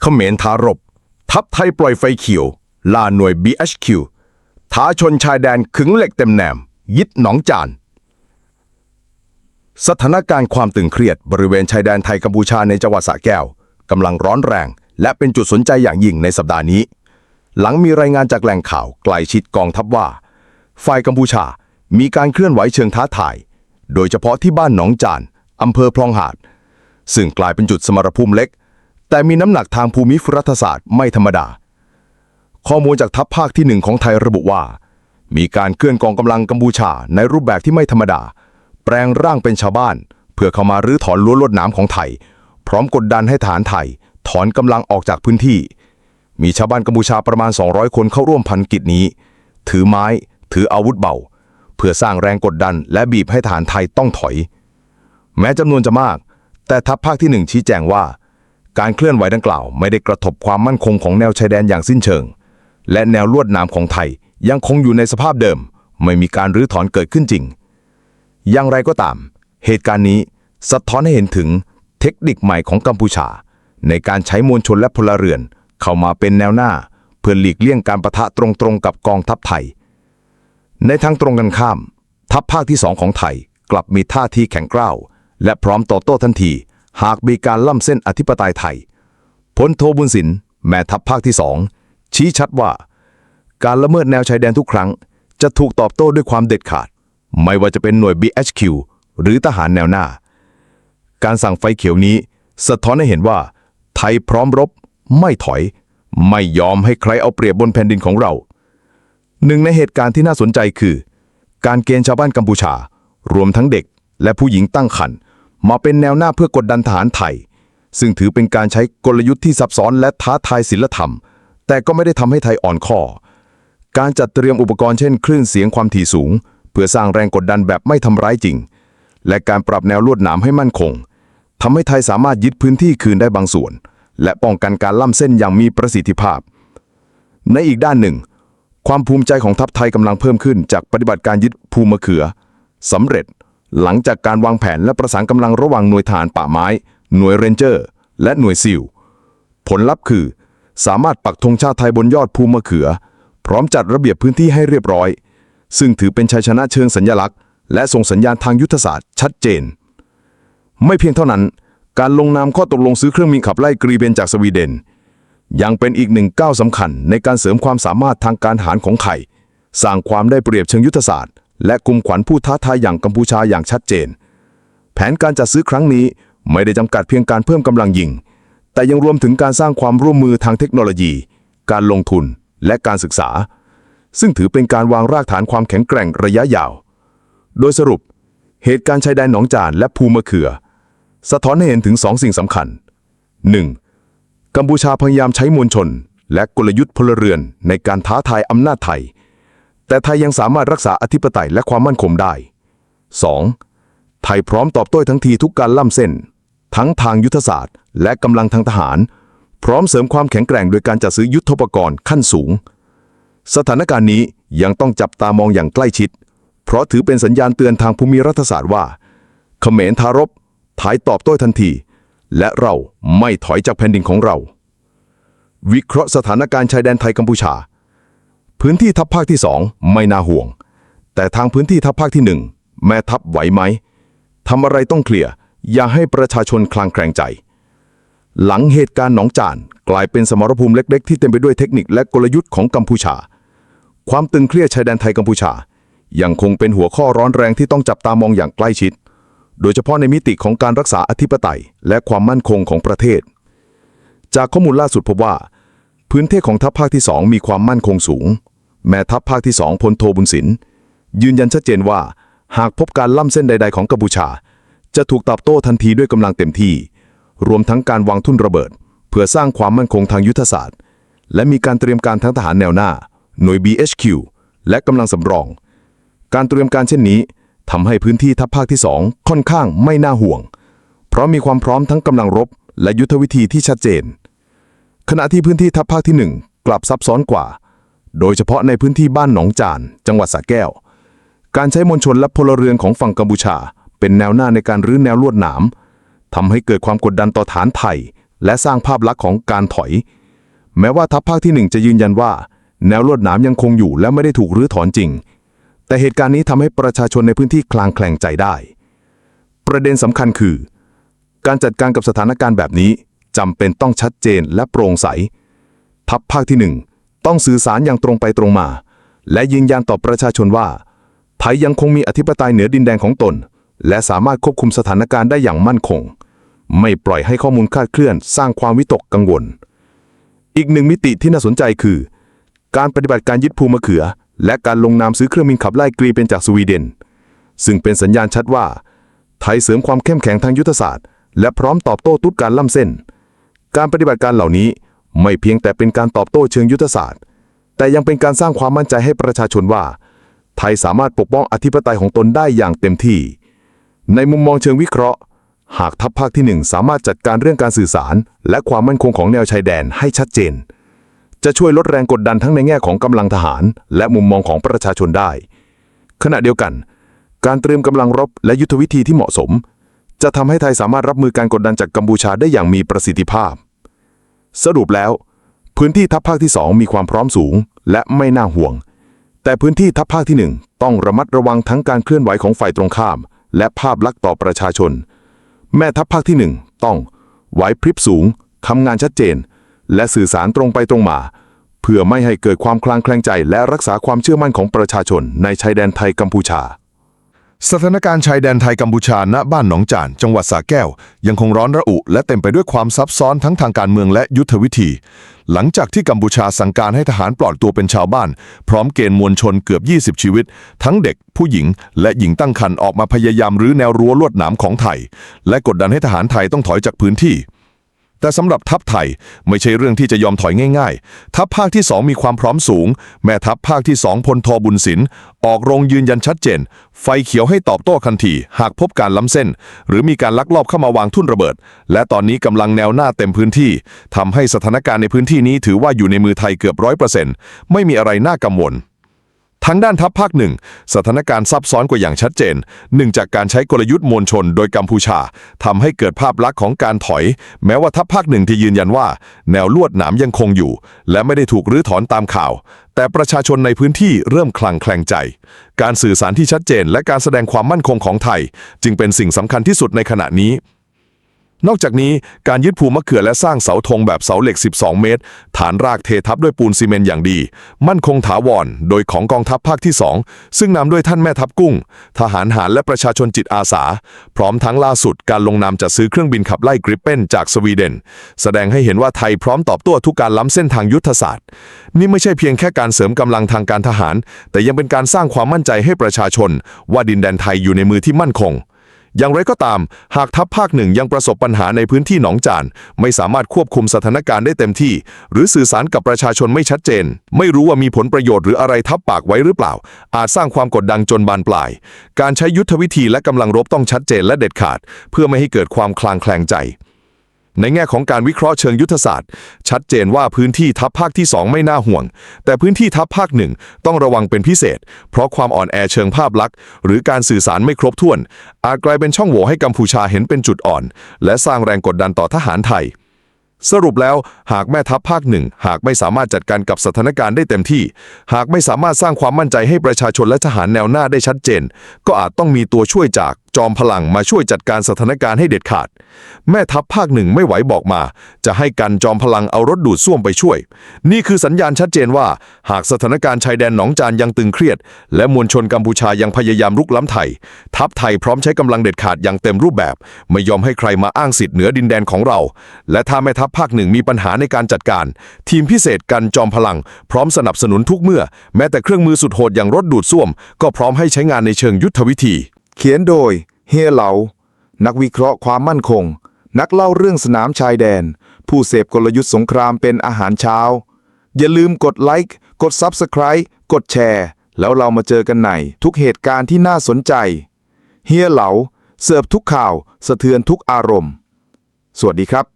เขมรทารบ ทัพไทยปล่อยไฟเขียวล่าหน่วย BHQ ท้าชนชายแดนขึงเหล็กเต็มแหนม ยึดหนองจาน สถานการณ์ความตึงเครียดบริเวณชายแดนไทยกัมพูชาในจังหวัดสระแก้วกำลังร้อนแรง และเป็นจุดสนใจอย่างยิ่งในสัปดาห์นี้ หลังมีรายงานจากแหล่งข่าวใกล้ชิดกองทัพว่า ฝ่ายกัมพูชามีการเคลื่อนไหวเชิงท้าทาย โดยเฉพาะที่บ้านหนองจานอำเภอพลองหาด ซึ่งกลายเป็นจุดสมรภูมิเล็ก แต่มีน้ำหนักทางภูมิรัฐศาสตร์ไม่ธรรมดา ข้อมูลจากทัพภาคที่หนึ่งของไทยระบุว่า มีการเคลื่อนกองกำลังกัมพูชาในรูปแบบที่ไม่ธรรมดา แปลงร่างเป็นชาวบ้าน เพื่อเข้ามารื้อถอนรั้วลวดนามของไทย พร้อมกดดันให้ฐานไทย ถอนกำลังออกจากพื้นที่ มีชาวบ้านกัมพูชาประมาณ 200 คนเข้าร่วมพันกิจนี้ ถือไม้ ถืออาวุธเบา เพื่อสร้างแรงกดดัน และบีบให้ฐานไทยต้องถอย แม้จำนวนจะมาก แต่ทัพภาคที่หนึ่งชี้แจงว่า การเคลื่อนไหวดังกล่าว ไม่ได้กระทบความมั่นคงของแนวชายแดนอย่างสิ้นเชิง และแนวลวดหนามของไทยยังคงอยู่ในสภาพเดิม ไม่มีการรื้อถอนเกิดขึ้นจริง อย่างไรก็ตาม เหตุการณ์นี้สะท้อนให้เห็นถึงเทคนิคใหม่ของกัมพูชา ในการใช้มวลชนและพลเรือน เข้ามาเป็นแนวหน้า เพื่อหลีกเลี่ยงการประทะตรงๆกับกองทัพไทย ในทางตรงกันข้าม ทัพภาคที่สองของไทยกลับมีท่าทีแข็งกร้าว และพร้อมต่อโต้ทันที หากมีการล่ำเส้นอธิปไตยไทยพลโทบุญสินแม่ทัพภาคที่สองชี้ชัดว่า การละเมิดแนวชายแดนทุกครั้ง จะถูกตอบโต้ด้วยความเด็ดขาด ไม่ว่าจะเป็นหน่วย BHQ หรือทหารแนวหน้า การสั่งไฟเขียวนี้ สะท้อนให้เห็นว่า ไทยพร้อมรบ ไม่ถอย ไม่ยอมให้ใครเอาเปรียบบนแผ่นดินของเรา หนึ่งในเหตุการณ์ที่น่าสนใจคือ การเกณฑ์ชาวบ้านกัมพูชา รวมทั้งเด็กและผู้หญิงตั้งครรภ์ มาเป็นแนวหน้าเพื่อกดดันทหารไทย ซึ่งถือเป็นการใช้กลยุทธ์ที่ซับซ้อนและท้าทายศีลธรรม แต่ก็ไม่ได้ทำให้ไทยอ่อนข้อ การจัดเตรียมอุปกรณ์เช่น คลื่นเสียงความถี่สูง เพื่อสร้างแรงกดดันแบบไม่ทำร้ายจริง และการปรับแนวลวดหนามให้มั่นคงทำให้ไทยสามารถยึดพื้นที่คืนได้บางส่วน และป้องกันการล่ำเส้นอย่างมีประสิทธิภาพ ในอีกด้านหนึ่ง ความภูมิใจของทัพไทยกำลังเพิ่มขึ้นจากปฏิบัติการยึดภูมะเขือสำเร็จ หลังจากการวางแผนและประสานกำลังระหว่างหน่วยทหารป่าไม้ หน่วยเรนเจอร์ และหน่วยซิล ผลลัพธ์คือ สามารถปักธงชาติไทยบนยอดภูมะเขือ พร้อมจัดระเบียบพื้นที่ให้เรียบร้อย ซึ่งถือเป็นชัยชนะเชิงสัญญลักษณ์ และส่งสัญญาณทางยุทธศาสตร์ชัดเจน ไม่เพียงเท่านั้น การลงนามข้อตกลงซื้อเครื่องบินขับไล่กรีเบนจากสวีเดน ยังเป็นอีกหนึ่งก้าวสำคัญในการเสริมความสามารถทางการทหารของไทยสร้างความได้เปรียบเชิงยุทธศาสตร์ และกุมขวัญผู้ท้าทายอย่างกัมพูชาอย่างชัดเจน แผนการจัดซื้อครั้งนี้ไม่ได้จำกัดเพียงการเพิ่มกำลังยิง แต่ยังรวมถึงการสร้างความร่วมมือทางเทคโนโลยี การลงทุนและการศึกษา ซึ่งถือเป็นการวางรากฐานความแข็งแกร่งระยะยาว โดยสรุป เหตุการณ์ชายแดนหนองจานและภูมะเขือ สะท้อนให้เห็นถึงสองสิ่งสำคัญ 1. กัมพูชาพยายามใช้มวลชน และกลยุทธ์พลเรือนในการท้าทายอำนาจไทย แต่ไทยยังสามารถรักษาอธิปไตยและความมั่นคงได้ 2. ไทยพร้อมตอบโต้ทั้งทีทุกการล่ำเส้น ทั้งทางยุทธศาสตร์ และกำลังทางทหาร พร้อมเสริมความแข็งแกร่งโดยการจัดซื้อยุทธปกรณ์ขั้นสูง สถานการณ์นี้ยังต้องจับตามองอย่างใกล้ชิด เพราะถือเป็นสัญญาณเตือนทางภูมิรัฐศาสตร์ว่า เขมรทารบไทยตอบโต้ทันที และเราไม่ถอยจากแผ่นดินของเรา วิเคราะห์สถานการณ์ชายแดนไทยกัมพูชา พื้นที่ทัพภาคที่สองไม่น่าห่วง แต่ทางพื้นที่ทัพภาคที่หนึ่งแม่ทัพไหวไหมทำอะไรต้องเคลียร์อย่าให้ประชาชนคลางแคลงใจ หลังเหตุการณ์หนองจานกลายเป็นสมรภูมิเล็ก ๆ ที่เต็มไปด้วยเทคนิคและกลยุทธ์ของกัมพูชา ความตึงเครียดชายแดนไทยกัมพูชา ยังคงเป็นหัวข้อร้อนแรงที่ต้องจับตามองอย่างใกล้ชิด โดยเฉพาะในมิติของการรักษาอธิปไตย และความมั่นคงของประเทศ จากข้อมูลล่าสุดพบว่า พื้นที่ของทัพภาคที่ 2 มีความมั่นคงสูง แม้ทัพภาคที่2พลโทบุญสิน ยืนยันชัดเจนว่า หากพบการล่ำเส้นใด ๆ ของกัมพูชา จะถูกตอบโต้ทันทีด้วยกำลังเต็มที่ รวมทั้งการวางทุ่นระเบิด เพื่อสร้างความมั่นคงทางยุทธศาสตร์ และมีการเตรียมการทั้งทหารแนวหน้า หน่วย BHQ และกำลังสำรอง การเตรียมการเช่นนี้ทำให้พื้นที่ทัพภาคที่2ค่อนข้างไม่น่าห่วง เพราะมีความพร้อมทั้งกำลังรบ และยุทธวิธีที่ชัดเจน ขณะที่พื้นที่ทัพภาคที่ 1 กลับซับซ้อนกว่า โดยเฉพาะในพื้นที่บ้านหนองจาน จังหวัดสระแก้ว การใช้มวลชนและพลเรือนของฝั่งกัมพูชา เป็นแนวหน้าในการรื้อแนวลวดหนามทำให้เกิดความกดดันต่อฐานไทย และสร้างภาพลักษณ์ของการถอย แม้ว่าทัพภาคที่หนึ่งจะยืนยันว่า แนวลวดหนามยังคงอยู่และไม่ได้ถูกรื้อถอนจริง แต่เหตุการณ์นี้ทำให้ประชาชนในพื้นที่คลางแคลงใจได้ ประเด็นสำคัญคือ การจัดการกับสถานการณ์แบบนี้จำเป็นต้องชัดเจนและโปร่งใส ทัพภาคที่หนึ่ง ต้องสื่อสารอย่างตรงไปตรงมา และยืนยันต่อประชาชนว่า ไทยยังคงมีอธิปไตยเหนือดินแดนของตน และสามารถควบคุมสถานการณ์ได้อย่างมั่นคง ไม่ปล่อยให้ข้อมูลคลาดเคลื่อนสร้างความวิตกกังวล อีกหนึ่งมิติที่น่าสนใจคือ การปฏิบัติการยึดภูมะเขือ และการลงนามซื้อเครื่องบินขับไล่กรีเป็นจากสวีเดน ซึ่งเป็นสัญญาณชัดว่า ไทยเสริมความเข้มแข็งทางยุทธศาสตร์ และพร้อมตอบโต้ทุกการล่ำเส้น การปฏิบัติการเหล่านี้ ไม่เพียงแต่เป็นการตอบโต้เชิงยุทธศาสตร์ แต่ยังเป็นการสร้างความมั่นใจให้ประชาชนว่า ไทยสามารถปกป้องอธิปไตยของตนได้อย่างเต็มที่ ในมุมมองเชิงวิเคราะห์ หากทัพภาคที่หนึ่งสามารถจัดการเรื่องการสื่อสาร และความมั่นคงของแนวชายแดนให้ชัดเจน จะช่วยลดแรงกดดันทั้งในแง่ของกำลังทหาร และมุมมองของประชาชนได้ ขณะเดียวกัน การเตรียมกำลังรบและยุทธวิธีที่เหมาะสม จะทำให้ไทยสามารถรับมือการกดดันจากกัมพูชาได้อย่างมีประสิทธิภาพ สรุปแล้ว พื้นที่ทัพภาคที่ 2 มีความพร้อมสูง และไม่น่าห่วง แต่พื้นที่ทัพภาคที่ 1 ต้องระมัดระวังทั้งการเคลื่อนไหวของฝ่ายตรงข้าม และภาพลักษณ์ต่อประชาชน แม่ทัพภาคที่ 1 ต้องไหวพริบสูงทำงานชัดเจน และสื่อสารตรงไปตรงมา เพื่อไม่ให้เกิดความคลางแคลงใจ และรักษาความเชื่อมั่นของประชาชนในชายแดนไทยกัมพูชา สถานการณ์ชายแดนไทยกัมพูชาณบ้านหนองจาน จังหวัดสระแก้ว ยังคงร้อนระอุ และเต็มไปด้วยความซับซ้อนทั้งทางการเมืองและยุทธวิธี หลังจากที่กัมพูชาสั่งการให้ทหารปลอดตัวเป็นชาวบ้าน พร้อมเกณฑ์มวลชนเกือบ 20 ชีวิต ทั้งเด็ก ผู้หญิง และหญิงตั้งครรภ์ออกมาพยายามรื้อแนวรั้วลวดหนามของไทย และกดดันให้ทหารไทยต้องถอยจากพื้นที่ แต่สำหรับทัพไทยไม่ใช่เรื่องที่จะยอมถอยง่ายๆ ทัพภาคที่ 2 มีความพร้อมสูง แม่ทัพภาคที่ 2พลทบุญสินออกโรงยืนยันชัดเจน ไฟเขียวให้ตอบโต้ทันที หากพบการล้ำเส้น หรือมีการลักลอบเข้ามาวางทุ่นระเบิด และตอนนี้กำลังแนวหน้าเต็มพื้นที่ทำให้สถานการณ์ในพื้นที่นี้ถือว่าอยู่ในมือไทยเกือบร้อยเปอร์เซ็นต์ไม่มีอะไรน่ากังวล ทางด้านทัพภาคหนึ่งสถานการณ์ซับซ้อนกว่าอย่างชัดเจนเนื่งจากการใช้กลยุทธ์มวลชนโดยกัมพูชาทำให้เกิดภาพลักษณ์ของการถอย แม้ว่าทัพภาคหนึ่งที่ยืนยันว่า แนวลวดหนามยังคงอยู่ และไม่ได้ถูกรื้อถอนตามข่าว แต่ประชาชนในพื้นที่เริ่มคลังแคลงใจ การสื่อสารที่ชัดเจน และการแสดงความมั่นคงของไทย จึงเป็นสิ่งสำคัญที่สุดในขณะนี้ นอกจากนี้การยึดภูมะเขือและสร้างเสาธงแบบเสาเหล็ก 12 เมตร ฐานรากเททับด้วยปูนซีเมนต์อย่างดี มั่นคงถาวร โดยของกองทัพภาคที่ 2 ซึ่งนำด้วยท่านแม่ทัพกุ้ง ทหารหารและประชาชนจิตอาสา พร้อมทั้งล่าสุดการลงนามจัดซื้อเครื่องบินขับไล่กริปเปนจากสวีเดน แสดงให้เห็นว่าไทยพร้อมตอบโต้ทุกการล้ำเส้นทางยุทธศาสตร์ นี่ไม่ใช่เพียงแค่การเสริมกำลังทางการทหาร แต่ยังเป็นการสร้างความมั่นใจให้ประชาชน ว่าดินแดนไทยอยู่ในมือที่มั่นคง อย่างไรก็ตาม หากทัพภาคหนึ่งยังประสบปัญหาในพื้นที่หนองจาน ไม่สามารถควบคุมสถานการณ์ได้เต็มที่ หรือสื่อสารกับประชาชนไม่ชัดเจน ไม่รู้ว่ามีผลประโยชน์หรืออะไรทับปากไว้หรือเปล่า อาจสร้างความกดดันจนบานปลาย การใช้ยุทธวิธีและกำลังรบต้องชัดเจนและเด็ดขาด เพื่อไม่ให้เกิดความคลางแคลงใจ ในแง่ของการวิเคราะห์เชิงยุทธศาสตร์ ชัดเจนว่าพื้นที่ทัพภาคที่ 2 ไม่น่าห่วง แต่พื้นที่ทัพภาคหนึ่งต้องระวังเป็นพิเศษ เพราะความอ่อนแอเชิงภาพลักษณ์ หรือการสื่อสารไม่ครบถ้วน อาจกลายเป็นช่องโหว่ให้กัมพูชาเห็นเป็นจุดอ่อน และสร้างแรงกดดันต่อทหารไทย สรุปแล้ว หากแม่ทัพภาคหนึ่งหากไม่สามารถจัดการกับสถานการณ์ได้เต็มที่ หากไม่สามารถสร้างความมั่นใจให้ประชาชนและทหารแนวหน้าได้ชัดเจน ก็อาจต้องมีตัวช่วยจากจอมพลังมาช่วยจัดการสถานการณ์ให้เด็ดขาด แม่ทัพภาคหนึ่งไม่ไหวบอกมา จะให้กันจอมพลังเอารถดูดซ่วมไปช่วย นี่คือสัญญาณชัดเจนว่า หากสถานการณ์ชายแดนหนองจานยังตึงเครียด และมวลชนกัมพูชายังพยายามรุกล้ำไทย ทัพไทยพร้อมใช้กำลังเด็ดขาดอย่างเต็มรูปแบบ ไม่ยอมให้ใครมาอ้างสิทธิ์เหนือดินแดนของเรา และถ้าแม่ทัพภาคหนึ่งมีปัญหาในการจัดการ ทีมพิเศษกันจอมพลัง พร้อมสนับสนุนทุกเมื่อ แม้แต่เครื่องมือสุดโหดอย่างรถดูดซ่วม ก็พร้อมให้ใช้งานในเชิงยุทธวิธี เขียนโดยเฮียเหลา นักวิเคราะห์ความมั่นคง นักเล่าเรื่องสนามชายแดน ผู้เสพกลยุทธ์สงครามเป็นอาหารเช้า อย่าลืมกดไลค์กด Subscribe กดแชร์ แล้วเรามาเจอกันในทุกเหตุการณ์ที่น่าสนใจเฮียเหลา เสิร์ฟทุกข่าว สะเทือนทุกอารมณ์ สวัสดีครับ